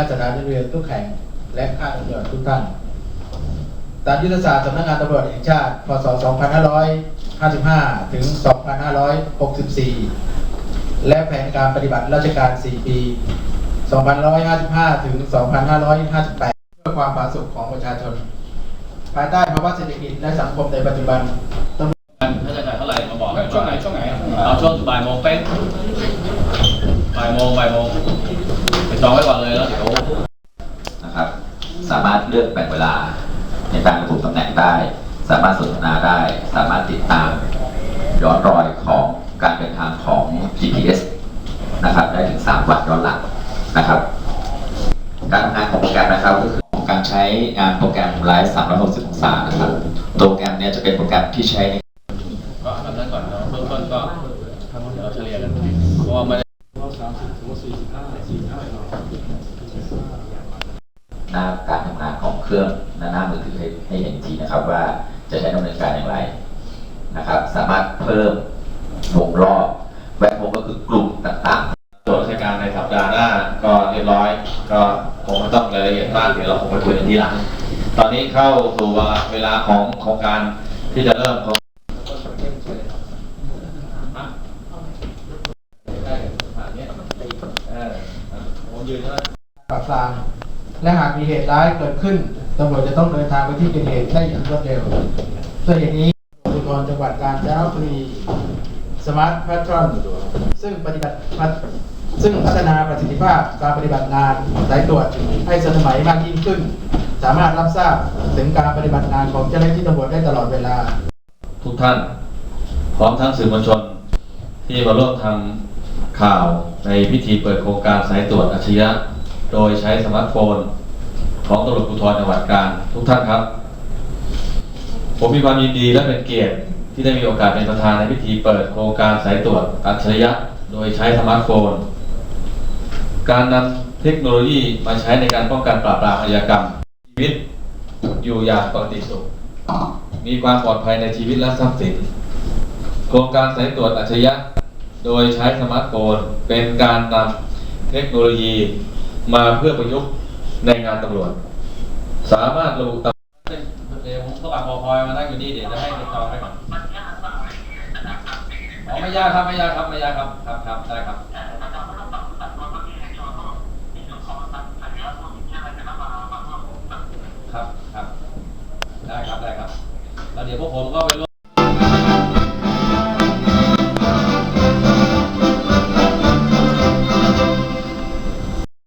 าสถานเรือทุกแห่งและข้าราชการทุกท่าน ตามยุทธศาสตร์สำนักงานตำรวจแห่งชาติ พศ 2555 ถึง 2564 และแผนการปฏิบัติราชการ 4 ปี 2555 ถึง 2558 เพื่อความผาสุกของประชาชน ภายใต้ภาวะเศรษฐกิจและสังคมในปัจจุบันตำรวจถ้าจะจ่ายเท่าไหร่มาบอกกัช่วงไหนช่วงไหนเอาช่วงบ่ายโมงเป๊ะบ่ายโมงบ่ายโมงไปจองไว้ก่อนเลยแล้วเดี๋ยว นะครับ สามารถเลือกแบ่งเวลาในการระบุตำแหน่งได้ สามารถสนทนาได้ สามารถติดตามย้อนรอยของการเดินทางของ GPS นะครับได้ถึง 3 วันย้อนหลังนะครับ การทำงานของโปรแกรมนะครับก็คือของการใช้งานโปรแกรมไลฟ์360องศานะครับโปรแกรมเนี่ยจะเป็นโปรแกรมที่ใช้ในก็แบบนั้นก่อนเนาะเบื้องต้นก็เดี๋ยวเราเฉลี่ยกันเพราะว่าไม่ได้ หน้าการทำงานของเครื่องและหน้ามือถือให้ให้เห็นทีนะครับว่าจะใช้ดำเนินการอย่างไรนะครับ สามารถเพิ่มวงรอบแวดวงก็คือกลุ่มต่างๆตัวจราชการในสัปดาห์หน้าก็เรียบร้อย ก็คงไม่ต้องรายละเอียดมากเดี๋ยวเราคงไปคุยกันทีหลัง ตอนนี้เข้าสู่เวลาของโครงการที่จะเริ่มของปราบปราม และหากมีเหตุร้ายเกิดขึ้นตำรวจจะต้องเดินทางไปที่เกิดเหตุได้อย่างรวดเร็วด้วยเหตุนี้ภูธรจังหวัดกาญจนบุรีสมาร์ทแพทรอนซึ่งปฏิบัติซึ่งพัฒนาประสิทธิภาพการปฏิบัติงานสายตรวจให้สมัยมากยิ่งขึ้น สามารถรับทราบถึงการปฏิบัติงานของเจ้าหน้าที่ตำรวจได้ตลอดเวลา ทุกท่านพร้อมทั้งสื่อมวลชน ที่มาร่วมทำข่าวในพิธีเปิดโครงการสายตรวจอัจฉริยะ โดยใช้สมาร์ทโฟน ของตำรวจภูธรจังหวัดกาญทุกท่านครับ ผมมีความยินดีและเป็นเกียรติที่ได้มีโอกาสเป็นประธานในพิธีเปิดโครงการสายตรวจอัจฉริยะ โดยใช้สมาร์ทโฟน การนำเทคโนโลยีมาใช้ในการป้องกันปราบปรามอาชญากรรม ชีวิตอยู่อย่างปกติสุข มีความปลอดภัยในชีวิตและทรัพย์สิน โครงการสายตรวจอัจฉริยะ โดยใช้สมาร์ทโฟน เป็นการนำเทคโนโลยี มาเพื่อประยุกต์ในงานตำรวจ สามารถลงตเดี๋ยวผมก็อักคอพลอยมานั่งอยู่นี่เดี๋ยวจะให้ติดต่อให้ก่อนไม่ยากครับไม่ยากครับไม่ยากครับครับครับได้ครับครับครับได้ครับได้ครับ แล้วเดี๋ยวพวกผมก็ไปร่ว